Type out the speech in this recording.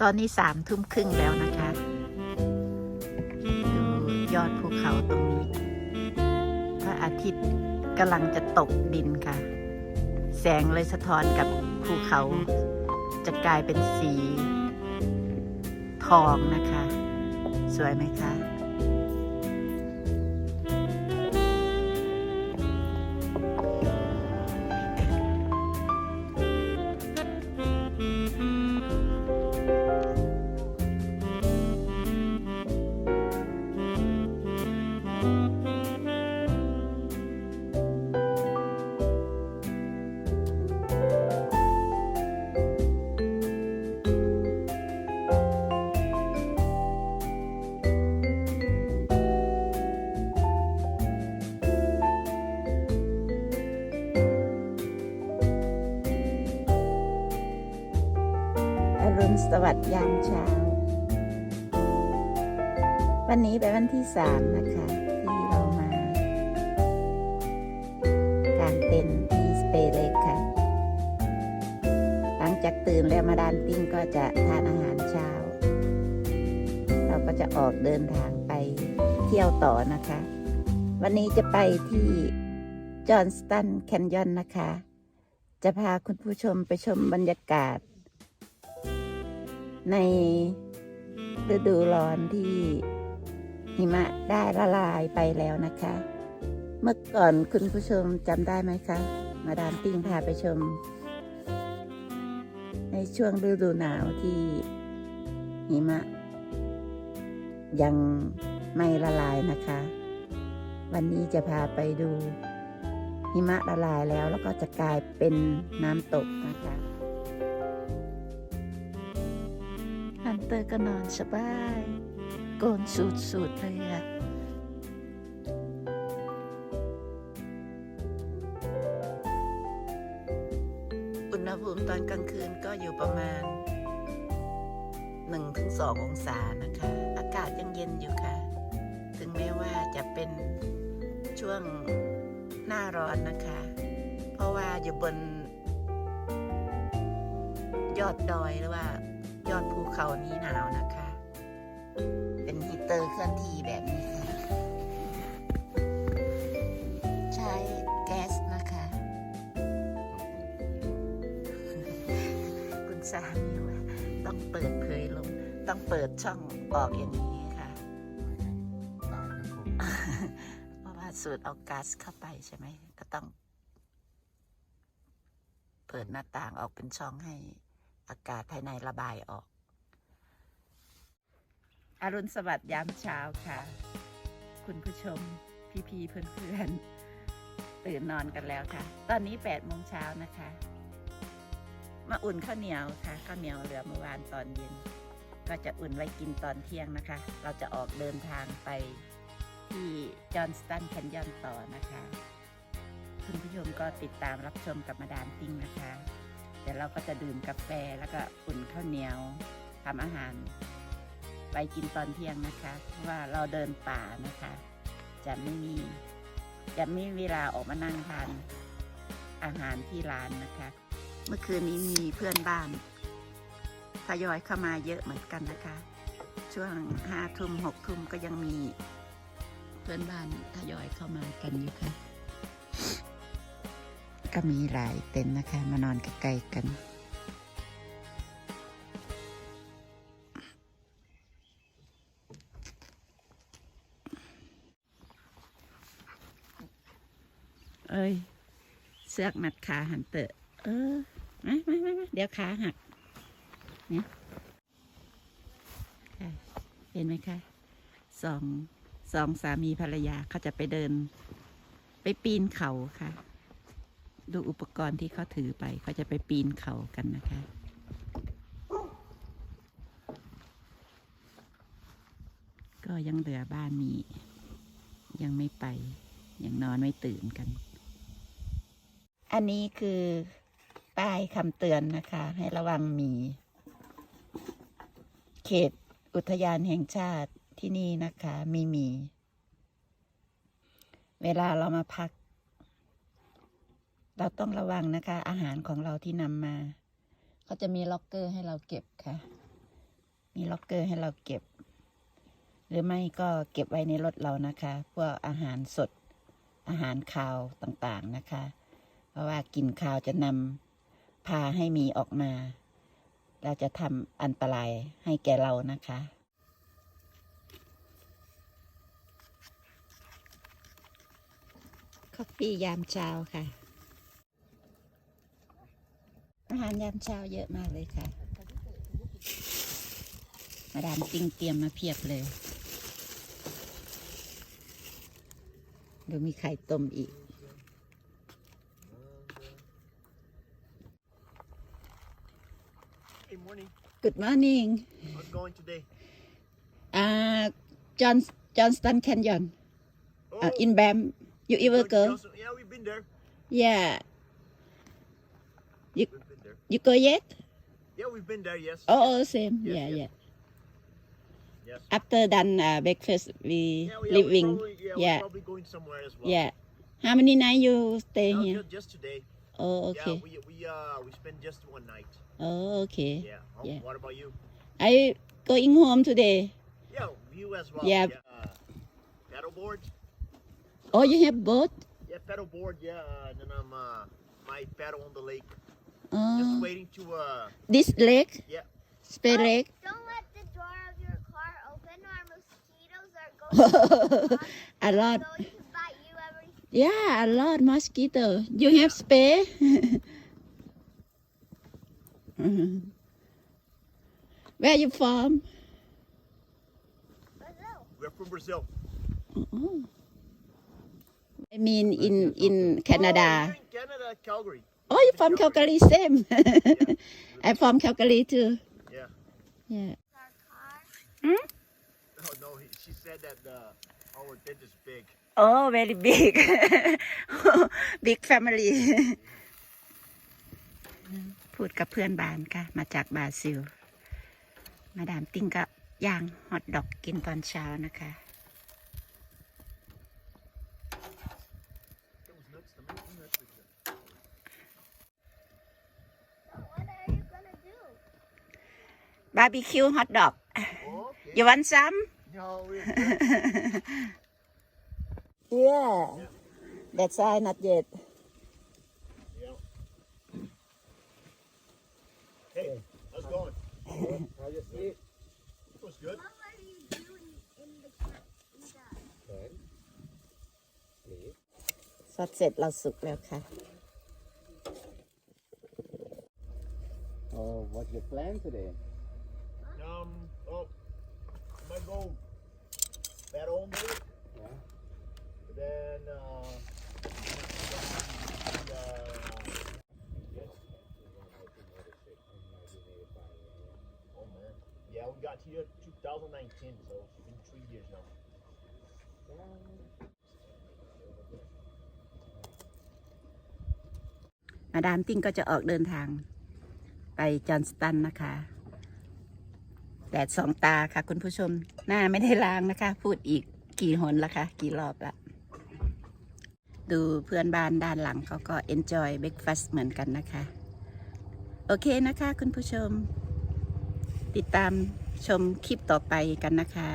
ตอนนี้สามทุ่มครึ่งแล้วนะคะ ดูยอดภูเขาตรงนี้พระอาทิตย์กำลังจะตกดินค่ะ แสงเลยสะท้อนกับภูเขา จะกลายเป็นสี ทองนะคะ สวยไหมคะ อรุณสวัสดิ์ยามเช้า วันนี้เป็นวันที่สามนะคะ ที่เรามา กางเต็นท์ที่สเปเล็กค่ะ หลังจากตื่นแล้วมาดานติ้งก็จะทานอาหารเช้า เราก็จะออกเดินทางไปเที่ยวต่อนะคะ วันนี้จะไปที่จอห์นสตันแคนยอนนะคะ จะพาคุณผู้ชมไปชมบรรยากาศ ในฤดูร้อนที่หิมะได้ละลายไปแล้วนะคะ เมื่อก่อนคุณผู้ชมจำได้ไหมคะ มาดามติ้งพาไปชม ในช่วงฤดูหนาวที่หิมะ ยังไม่ละลายนะคะ วันนี้จะพาไปดูหิมะละลายแล้วแล้วก็จะกลายเป็นน้ำตกนะคะ ตอร์ก็นอนสบาย โกนสูดๆเลยอะอุณหภูมิตอนกลางคืนก็อยู่ประมาณ 1-2 องศานะคะ อากาศยังเย็นอยู่ค่ะ ถึงแม้ว่าจะเป็นช่วงหน้าร้อนนะคะ เพราะว่าอยู่บน ยอดดอยหรือว่า ยอดภูเขานี้หนาวนะคะ เป็นฮีตเตอร์เคลื่อนที่แบบนี้ค่ะ ใช้แก๊สนะคะ คุณสามีว่าต้องเปิดเผยลงต้องเปิดช่องออกอย่างนี้ค่ะ เพราะว่าสูดเอาก๊าซเข้าไปใช่ไหม ก็ต้อง เปิดหน้าต่างออกเป็นช่องให้ อากาศภายในระบายออก อรุณสวัสดิ์ยามเช้าค่ะ คุณผู้ชมพี่ๆเพื่อนๆ ตื่นนอนกันแล้วค่ะ ตอนนี้8โมงเช้านะคะ มาอุ่นข้าวเหนียวค่ะ ข้าวเหนียวเหลือเมื่อวานตอนเย็น ก็จะอุ่นไว้กินตอนเที่ยงนะคะ เราจะออกเดินทางไปที่จอห์นสตันแคนยอนต่อนะคะ คุณผู้ชมก็ติดตามรับชมกับมาดามติ้งนะคะ เดี๋ยวเราก็จะดื่มกาแฟแล้วก็อุ่นข้าวเหนียวทำอาหาร ไปกินตอนเที่ยงนะคะเพราะว่าเราเดินป่านะคะ จะไม่มีจะไม่มีเวลาออกมานั่งทานอาหารที่ร้านนะคะ เมื่อคืนนี้มีเพื่อนบ้านทยอยเข้ามาเยอะเหมือนกันนะคะ ช่วงห้าทุ่มหกทุ่มก็ยังมีเพื่อนบ้านทยอยเข้ามากันอยู่ค่ะ ก็มีหลายเต็นท์นะคะ มานอนใกล้ๆกัน เอ้ย เสือกมัดขาหันเตอะ เออมามามามาเดี๋ยวขาหักเนี่ยเห็นไหมคะสองสองสามีภรรยาเขาจะไปเดิน ไปปีนเขาค่ะ ดูอุปกรณ์ที่เขาถือไปเขาจะไปปีนเขากันนะคะก็ยังเหลือบ้านนี้ ยังไม่ไป ยังนอนไม่ตื่นกัน อันนี้คือป้ายคำเตือนนะคะ ให้ระวังหมี เขตอุทยานแห่งชาติที่นี่นะคะ มีหมี เวลาเรามาพัก เราต้องระวังนะคะ อาหารของเราที่นำมาเขาจะมีล็อกเกอร์ให้เราเก็บค่ะ มีล็อกเกอร์ให้เราเก็บ หรือไม่ก็เก็บไว้ในรถเรานะคะ พวกอาหารสด อาหารคาวต่างๆนะคะ เพราะว่ากลิ่นคาวจะนำพาให้มีออกมา เราจะทำอันตรายให้แก่เรานะคะคอฟฟี่ยามเช้าค่ะ อา หารยามเช้าเยอะมากเลยค่ะ มาดามติงเตรียมมาเพียบเลยเดี๋ยวมีไข่ต้มอีก Hey, morning. Good morning How's it going today? uh John Johnston Canyon uh, in Bam you you ever going to go Johnson- Yeah, we've been there. yeah We've been there. You go yet Yeah, we've been there. Yes. oh, oh same Yes, yeah yes. yeah Yes. after done uh, breakfast we Yeah, yeah, leaving We're probably, yeah, yeah. We're probably going somewhere as well. yeah how many night you stay No, here just today. oh okay Yeah, we we uh we spent just one night. oh okay Yeah. How, Yeah. What about you? I going home today Yeah, you as well. Yeah. Uh, paddleboard. oh you have boat Yeah, pedal paddleboard. Yeah, uh, and then I'm uh my paddle on the lake. Oh Just waiting to uh this leg? yeah. spray leg? Don't let the door of your car open or mosquitoes are going a lot going to bite you every Yeah, a lot mosquito. You have spray? Mhm. Where you from? Brazil. We're from Brazil. Oh. I mean in in Oh, Canada. you're in Canada, Calgary. Oh, you from Calgary? Same. I'm from Calgary too. Yeah. Yeah. Our car. No, no. He, she said that uh, our tent is big. Oh, very big. big family. พูดกับเพื่อนบ้านค่ะ มาจากบราซิล มาดามติ้งก็ย่างฮอทดอกกินตอนเช้านะคะ So what are you gonna do? บาร์บีคิวฮอทดอก Okay. you want some No, we're yeah that's why not yet yeah. Hey, how's it going? How you sleep? It was good. What are you doing in the car? In the Good. Sleep. สดเสร็จเราสุกแล้วค่ะ Oh, what's your plan today? Um, oh, I might go battle on the lake. Yeah. Then, uh, and, uh, yes. Oh man, yeah, we got here 2019, so it's been three years now. มาดามติ้งก็จะออกเดินทางไปจอห์นสตันนะคะ แดดสองตาค่ะ คุณผู้ชม หน้าไม่ได้ล้างนะคะ พูดอีกกี่หนละคะกี่รอบละ ดูเพื่อนบ้านด้านหลังเขาก็ enjoy breakfast เหมือนกันนะคะ โอเคนะคะ คุณผู้ชม ติดตามชมคลิปต่อไปกันนะคะ